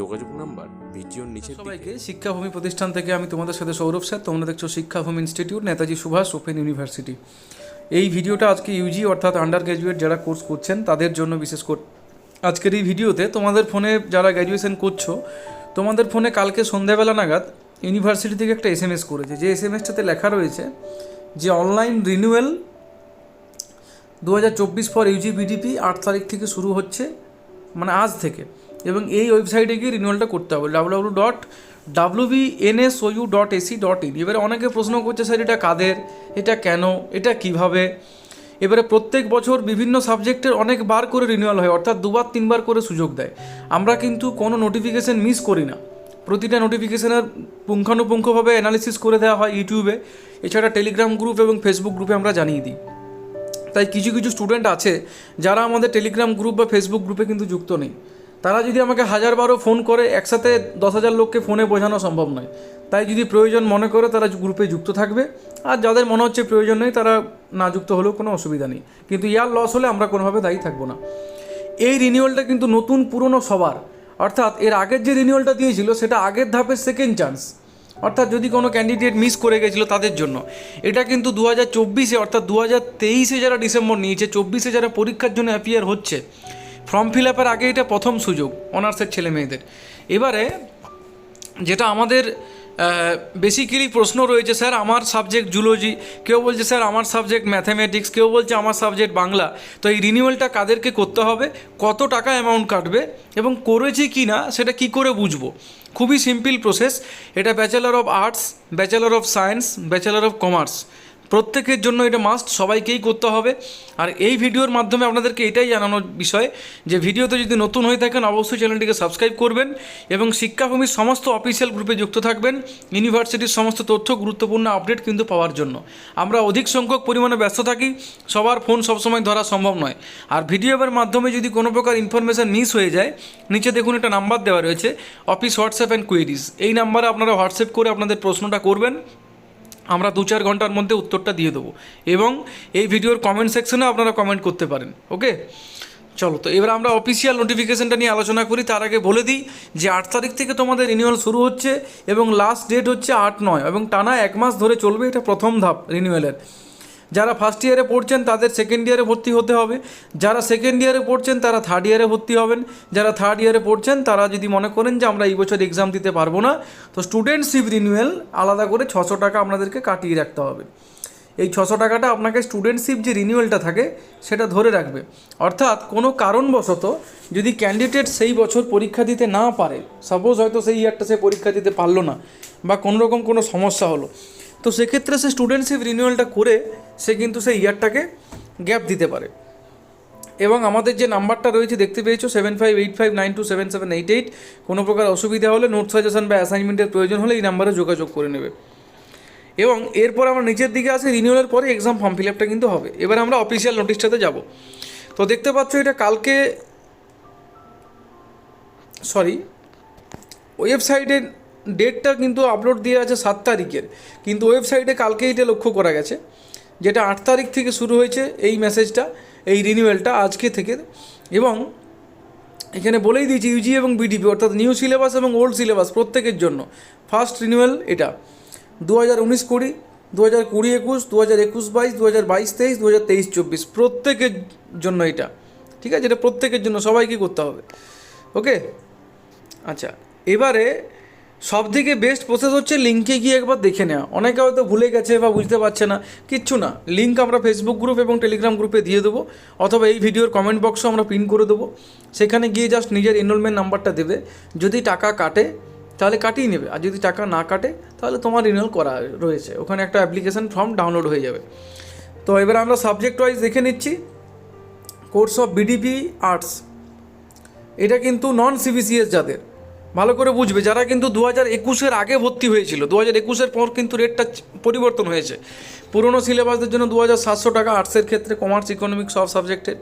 যোগাযোগ নাম্বার ভিডিওর নিচে সবাইকে শিক্ষাভূমি প্রতিষ্ঠান থেকে আমি তোমাদের সাথে সৌরভ স্যার তোমরা দেখছ Shikshabhumi institute Netaji Subhash open university. এই ভিডিওটা আজকে ইউজি অর্থাৎ আন্ডার গ্র্যাজুয়েট যারা কোর্স করছেন তাদের জন্য বিশেষ করে আজকের এই ভিডিওতে তোমাদের ফোনে যারা গ্র্যাজুয়েশন করছ তোমাদের ফোনে কালকে সন্ধ্যাবেলা নাগাদ ইউনিভার্সিটি থেকে একটা এস এম এস করেছে। যে এস এম এসটাতে লেখা রয়েছে যে অনলাইন রিনিউয়াল দু হাজার চব্বিশ ফর ইউজি বিডিপি আট তারিখ থেকে শুরু হচ্ছে মানে আজ থেকে। এবং এই ওয়েবসাইটে গিয়ে রিনিউয়ালটা করতে হবে W dot W B N S O U dot AC dot in এবারে অনেকে প্রশ্ন করছে, স্যার, এটা কাদের? এটা কেন? এটা কীভাবে? এবারে প্রত্যেক বছর বিভিন্ন সাবজেক্টের অনেকবার করে রিনিউয়াল হয়, অর্থাৎ দুবার, তিনবার করে সুযোগ দেয়। আমরা কিন্তু কোনো নোটিফিকেশান মিস করি না। প্রতিটা নোটিফিকেশনের পুঙ্খানুপুঙ্খভাবে অ্যানালিসিস করে দেওয়া হয় ইউটিউবে। এছাড়া টেলিগ্রাম গ্রুপ এবং ফেসবুক গ্রুপে আমরা জানিয়ে দিই। তাই কিছু কিছু স্টুডেন্ট আছে, যারা আমাদের টেলিগ্রাম গ্রুপ বা ফেসবুক গ্রুপে কিন্তু যুক্ত নেই। তারা যদি আমাকে হাজার বারো ফোন করে, একসাথে দশ হাজার লোককে ফোনে বোঝানো সম্ভব নয়। তাই যদি প্রয়োজন মনে করে তারা গ্রুপে যুক্ত থাকবে। আর যাদের মনে হচ্ছে প্রয়োজন নেই, তারা না যুক্ত হলেও কোনো অসুবিধা নেই। কিন্তু ইয়ার লস হলে আমরা কোনোভাবে দায়ী থাকব না। এই রিনিউয়ালটা কিন্তু নতুন, পুরনো সবার। অর্থাৎ এর আগের যে রিনিউয়ালটা দিয়েছিল, সেটা আগের ধাপের সেকেন্ড চান্স অর্থাৎ যদি কোনো ক্যান্ডিডেট মিস করে গেছিল তাদের জন্য, এটা কিন্তু দু হাজার চব্বিশে, অর্থাৎ দু হাজার তেইশে যারা ডিসেম্বর নিয়েছে, চব্বিশে যারা পরীক্ষার জন্য অ্যাপিয়ার হচ্ছে ফর্ম ফিল আপের আগে এটা প্রথম সুযোগ, অনার্সের ছেলে মেয়েদের। এবারে যেটা আমাদের বেসিক্যালি প্রশ্ন রয়েছে, স্যার, আমার সাবজেক্ট জুলজি কেউ বলছে, স্যার, আমার সাবজেক্ট ম্যাথামেটিক্স কেউ বলছে, আমার সাবজেক্ট বাংলা। তো এই রিনিউয়ালটা কাদেরকে করতে হবে? কত টাকা অ্যামাউন্ট কাটবে? এবং করেছি কি না? সেটা কি করে বুঝব? খুবই সিম্পল প্রসেস এটা bachelor of arts bachelor of science bachelor of commerce প্রত্যেকের জন্য এটা মাস্ট সবাইকেই করতে হবে। আর এই ভিডিওর মাধ্যমে আপনাদেরকে এটাই জানানোর বিষয় যে ভিডিওতে যদি নতুন হয়ে থাকেন, অবশ্যই চ্যানেলটিকে সাবস্ক্রাইব করবেন এবং শিক্ষাভূমির সমস্ত অফিসিয়াল গ্রুপে যুক্ত থাকবেন। ইউনিভার্সিটির সমস্ত তথ্য, গুরুত্বপূর্ণ আপডেট কিন্তু পাওয়ার জন্য। আমরা অধিক সংখ্যক পরিমাণে ব্যস্ত থাকি, সবার ফোন সবসময় ধরা সম্ভব নয়। আর ভিডিওর মাধ্যমে যদি কোনো প্রকার ইনফরমেশান মিস হয়ে যায়, নিচে দেখুন একটা নাম্বার দেওয়া রয়েছে অফিস হোয়াটসঅ্যাপ অ্যান্ড কোয়েরিজ এই নাম্বারে আপনারা হোয়াটসঅ্যাপ করে আপনাদের প্রশ্নটা করবেন। আমরা দু চার ঘণ্টার মধ্যে উত্তরটা দিয়ে দেবো। এবং এই ভিডিওর কমেন্ট সেকশনে আপনারা কমেন্ট করতে পারেন ওকে চলো, তো এবার আমরা অফিসিয়াল নোটিফিকেশনটা নিয়ে আলোচনা করি। তার আগে বলে দিই যে আট তারিখ থেকে তোমাদের রিনিউয়াল শুরু হচ্ছে এবং লাস্ট ডেট হচ্ছে আট নয় এবং টানা এক মাস ধরে চলবে এটা প্রথম ধাপ রিনিউয়ালের যারা ফার্স্ট ইয়ারে পড়ছেন তাদের সেকেন্ড ইয়ারে ভর্তি হতে হবে। যারা সেকেন্ড ইয়ারে পড়ছেন তারা থার্ড ইয়ারে ভর্তি হবেন। যারা থার্ড ইয়ারে পড়ছেন তারা যদি মনে করেন যে আমরা এই বছর এক্সাম দিতে পারব না, তো স্টুডেন্টশিপ রিনিউয়াল আলাদা করে ছশো টাকা আপনাদেরকে কাটিয়ে রাখতে হবে। এই ছশো টাকাটা আপনাকে স্টুডেন্টশিপ যে রিনিউয়ালটা থাকে, সেটা ধরে রাখবে। অর্থাৎ কোনো কারণবশত যদি ক্যান্ডিডেট সেই বছর পরীক্ষা দিতে না পারে সাপোজ হয়তো সেই ইয়ারটা সে পরীক্ষা দিতে পারল না, বা কোনো রকম কোনো সমস্যা হলো তো সেক্ষেত্রে সে স্টুডেন্টশিপ রিনিউয়ালটা করে সে কিন্তু সেই ইয়ারটাকে গ্যাপ দিতে পারে। এবং আমাদের যে নাম্বারটা রয়েছে, দেখতে পেয়েছ seven five eight five nine two seven seven eight eight কোনো প্রকার অসুবিধা হলে নোট সাজেশন বা অ্যাসাইনমেন্টের প্রয়োজন হলে এই নাম্বারে যোগাযোগ করে নেবে। এবং এরপর আমরা নিচের দিকে আসি রিনিউয়ালের পরে এক্সাম ফর্ম ফিল আপটা কিন্তু হবে। এবার আমরা অফিসিয়াল নোটিশটাতে যাব। তো দেখতে পাচ্ছ এটা কালকে সরি ওয়েবসাইটের ডেটটা কিন্তু আপলোড দিয়ে আছে সাত তারিখের। কিন্তু ওয়েবসাইটে কালকে এটা লক্ষ্য করা গেছে, যেটা আট তারিখ থেকে শুরু হয়েছে এই মেসেজটা এই রিনিউয়ালটা আজকে থেকে। এবং এখানে বলেই দিয়েছি ইউজি এবং বিডিপি অর্থাৎ নিউ সিলেবাস এবং ওল্ড সিলেবাস প্রত্যেকের জন্য। ফার্স্ট রিনিউয়াল এটা। দু হাজার উনিশ কুড়ি দু হাজার কুড়ি একুশ দু হাজার একুশ বাইশ দু হাজার বাইশ তেইশ দু হাজার তেইশ চব্বিশ। প্রত্যেকের জন্য এটা। ঠিক আছে? এটা প্রত্যেকের জন্য সবাইকে করতে হবে। ওকে আচ্ছা। এবারে সব থেকে বেস্ট প্রসেস হচ্ছে লিঙ্কে গিয়ে একবার দেখে নেওয়া। অনেকে হয়তো ভুলে গেছে বা বুঝতে পারছে না। কিচ্ছু না। লিঙ্ক আমরা ফেসবুক গ্রুপ এবং টেলিগ্রাম গ্রুপে দিয়ে দেবো। অথবা এই ভিডিওর কমেন্ট বক্সও আমরা পিন করে দেবো। সেখানে গিয়ে জাস্ট নিজের এনরোলমেন্ট নাম্বারটা দেবে। যদি টাকা কাটে, তাহলে কাটিয়ে নেবে। আর যদি টাকা না কাটে, তাহলে তোমার রিনিউয়াল করা রয়েছে। ওখানে একটা অ্যাপ্লিকেশন ফর্ম ডাউনলোড হয়ে যাবে। তো এবার আমরা সাবজেক্ট ওয়াইজ দেখে নিচ্ছি। কোর্স অফ বিডিপি আর্টস এটা কিন্তু নন সিবিসিএস যাদের। ভালো করে বুঝবে, যারা কিন্তু দু হাজার একুশের আগে ভর্তি হয়েছিল দু হাজার একুশের পর কিন্তু রেটটা পরিবর্তন হয়েছে। পুরনো সিলেবাসদের জন্য দু হাজার সাতশো টাকা আর্টসের ক্ষেত্রে কমার্স ইকোনমিক্স সব সাবজেক্টের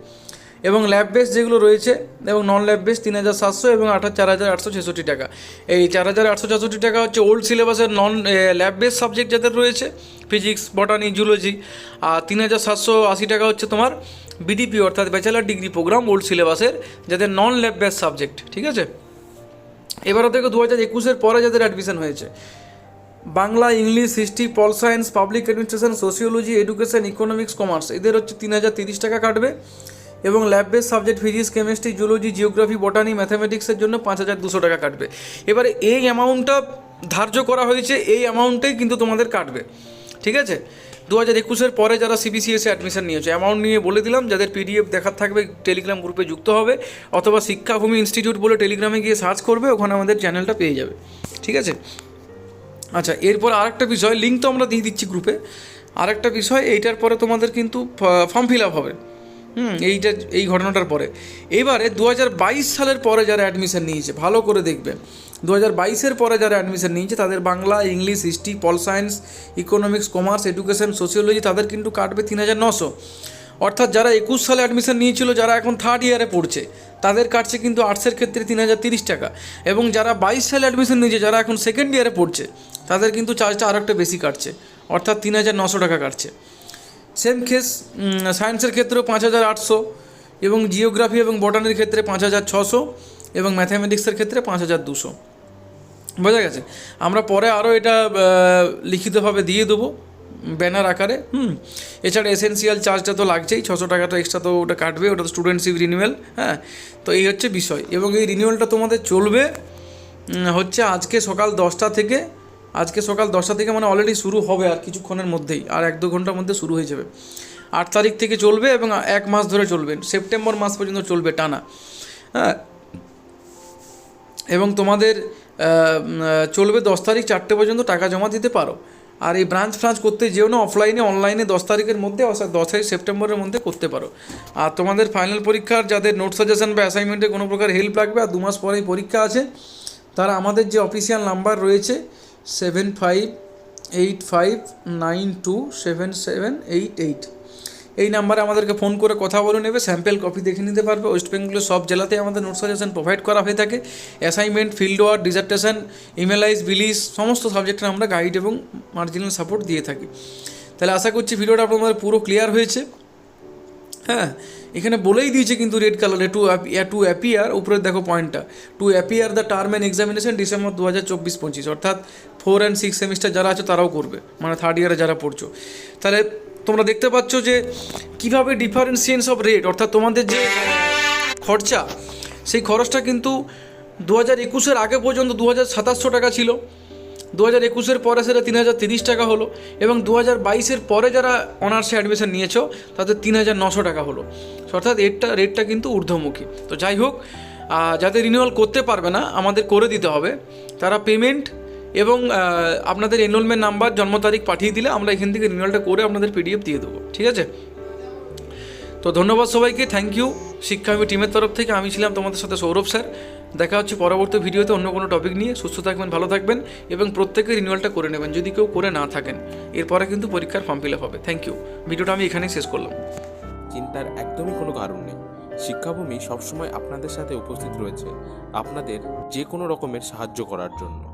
এবং ল্যাব বেস যেগুলো রয়েছে, এবং নন ল্যাব বেস তিন হাজার সাতশো এবং আঠাশ চার হাজার আটশো ছেষট্টি টাকা। এই চার হাজার আটশো ছেষট্টি টাকা হচ্ছে ওল্ড সিলেবাসের নন ল্যাব বেস সাবজেক্ট যাদের রয়েছে ফিজিক্স বটানি জুলজি আর তিন হাজার সাতশো আশি টাকা হচ্ছে তোমার বিডিপি অর্থাৎ ব্যাচেলার ডিগ্রি প্রোগ্রাম ওল্ড সিলেবাসের যাদের নন ল্যাব বেস সাবজেক্ট ঠিক আছে? এবারও থেকে দু হাজার একুশের পরে যাদের অ্যাডমিশন হয়েছে। Bangla, English, history, pol science public administration sociology education economics commerce এদের হচ্ছে তিন হাজার তিরিশ টাকা কাটবে এবং lab base subject physics chemistry zoology geography botany ম্যাথামেটিক্সের জন্য পাঁচ হাজার দুশো টাকা কাটবে। এবারে এই অ্যামাউন্টটা ধার্য করা হয়েছে, এই অ্যামাউন্টেই কিন্তু তোমাদের কাটবে। ঠিক আছে? দু হাজার একুশের পরে যারা সিবিসিএসে অ্যাডমিশন নিয়েছে অ্যামাউন্ট নিয়ে বলে দিলাম, যাদের পিডিএফ দেখার থাকবে টেলিগ্রাম গ্রুপে যুক্ত হবে, অথবা শিক্ষাভূমি ইনস্টিটিউট বলে টেলিগ্রামে গিয়ে সার্চ করবে, ওখানে আমাদের চ্যানেলটা পেয়ে যাবে। ঠিক আছে? আচ্ছা এরপর আরেকটা বিষয় লিঙ্ক তো আমরা দিয়ে দিচ্ছি গ্রুপে আরেকটা বিষয়, এইটার পরে তোমাদের কিন্তু ফর্ম ফিল আপ হবে। হুম, এইটা, এই ঘটনাটার পরে। এবারে দু হাজার বাইশ সালের পরে যারা অ্যাডমিশন নিয়েছে, ভালো করে দেখবে। দু হাজার বাইশের পরে যারা অ্যাডমিশন নিয়েছে, তাদের Bangla, English, history, pol science economics commerce education sociology তাদের কিন্তু কাটবে তিন হাজার নশো। অর্থাৎ যারা একুশ সালে অ্যাডমিশন নিয়েছিল, যারা এখন থার্ড ইয়ারে পড়ছে, তাদের কাটছে কিন্তু আর্টসের ক্ষেত্রে তিন হাজার তিরিশ টাকা। এবং যারা বাইশ সালে অ্যাডমিশন নিয়েছে, যারা এখন সেকেন্ড ইয়ারে পড়ছে, তাদের কিন্তু চার্জটা আরও একটা বেশি কাটছে। অর্থাৎ তিন হাজার নশো টাকা কাটছে। সেম কেস সায়েন্সের ক্ষেত্রেও পাঁচ হাজার আটশো, এবং জিওগ্রাফি এবং বটানির ক্ষেত্রে পাঁচ হাজার ছশো, এবং ম্যাথামেটিক্সের ক্ষেত্রে পাঁচ হাজার দুশো। বোঝা গেছে। আমরা পরে আরও এটা লিখিতভাবে দিয়ে দেবো ব্যানার আকারে, হুম। এছাড়া এসেন্সিয়াল চার্জটা তো লাগছেই, ছশো টাকাটা এক্সট্রা তো ওটা কাটবে, ওটা তো স্টুডেন্টশিপ রিনিউয়াল হ্যাঁ। তো এই হচ্ছে বিষয়। এবং এই রিনিউয়ালটা তোমাদের চলবে হচ্ছে আজকে সকাল দশটা থেকে, আজকে সকাল দশটা থেকে মানে অলরেডি শুরু হবে আর কিছুক্ষণের মধ্যেই, আর এক দু ঘণ্টার মধ্যে শুরু হয়ে যাবে। আট তারিখ থেকে চলবে এবং এক মাস ধরে চলবে, সেপ্টেম্বর মাস পর্যন্ত চলবে টানা হ্যাঁ। এবং তোমাদের চলবে দশ তারিখ চারটে পর্যন্ত টাকা জমা দিতে পারো। আর এই ব্রাঞ্চ ফ্রাঞ্চ করতে যেও না অফলাইনে অনলাইনে দশ তারিখের মধ্যে, অর্থাৎ দশই সেপ্টেম্বরের মধ্যে করতে পারো। আর তোমাদের ফাইনাল পরীক্ষার যাদের নোট সাজেশন বা অ্যাসাইনমেন্টে কোনো প্রকার হেল্প লাগবে, আর দু মাস পরেই পরীক্ষা আছে, তারা আমাদের যে অফিসিয়াল নাম্বার রয়েছে seven five eight five nine two seven seven eight eight এই নাম্বারে আমাদেরকে ফোন করে কথা বলে নেবে স্যাম্পেল কপি দেখে নিতে পারবে। ওয়েস্ট বেঙ্গলের সব জেলাতে আমাদের নোট সাজেশন প্রোভাইড করা হয়ে থাকে। অ্যাসাইনমেন্ট ফিল্ড ওয়ার্ক ডিজার্টেশন ইমেলাইজ বিলিস সমস্ত সাবজেক্টে আমরা গাইড এবং মার্জিনাল সাপোর্ট দিয়ে থাকি। তাহলে আশা করছি ভিডিওটা আপনাদের পুরো ক্লিয়ার হয়েছে। হ্যাঁ এখানে বলেই দিয়েছে কিন্তু রেড কালারে টু টু অ্যাপিয়ার উপরে দেখো পয়েন্টটা two. Appear the term end examination December দু হাজার চব্বিশ পঁচিশ অর্থাৎ ফোর অ্যান্ড সিক্স সেমিস্টার যারা আছে তারাও করবে মানে থার্ড ইয়ারে যারা পড়ছো তাহলে তোমরা দেখতে পাচ্ছ যে কীভাবে ডিফারেন্সিয়েন্স অফ রেট অর্থাৎ তোমাদের যে খরচা, সেই খরচটা কিন্তু দু হাজার একুশের আগে পর্যন্ত দু হাজার সাতাশশো টাকা ছিল। দু হাজার একুশের পরে সেটা তিন হাজার তিরিশ টাকা হলো এবং দু হাজার বাইশের পরে যারা অনার্সে অ্যাডমিশন নিয়েছো তাদের তিন হাজার নশো টাকা হলো। অর্থাৎ এরটা রেটটা কিন্তু ঊর্ধ্বমুখী। তো যাই হোক যাদের রিনিউয়াল করতে পারবে না, আমাদের করে দিতে হবে। তারা পেমেন্ট এবং আপনাদের এনরোলমেন্ট নাম্বার জন্ম তারিখ পাঠিয়ে দিলে আমরা এখান থেকে রিনিউয়ালটা করে আপনাদের পিডিএফ দিয়ে দেবো। ঠিক আছে? তো ধন্যবাদ সবাইকে থ্যাংক ইউ শিক্ষামী টিমের তরফ থেকে। আমি ছিলাম তোমাদের সাথে সৌরভ স্যার। দেখা হচ্ছে পরবর্তী ভিডিওতে অন্য কোনো টপিক নিয়ে। সুস্থ থাকবেন, ভালো থাকবেন এবং প্রত্যেকে রিনিউয়ালটা করে নেবেন, যদি কেউ করে না থাকেন। এরপরে কিন্তু পরীক্ষার ফর্ম ফিল আপ হবে। থ্যাংক ইউ ভিডিওটা আমি এখানেই শেষ করলাম। চিন্তার একদমই কোনো কারণ নেই। শিক্ষাভূমি সবসময় আপনাদের সাথে উপস্থিত রয়েছে। আপনাদের যে কোনো রকমের সাহায্য করার জন্য।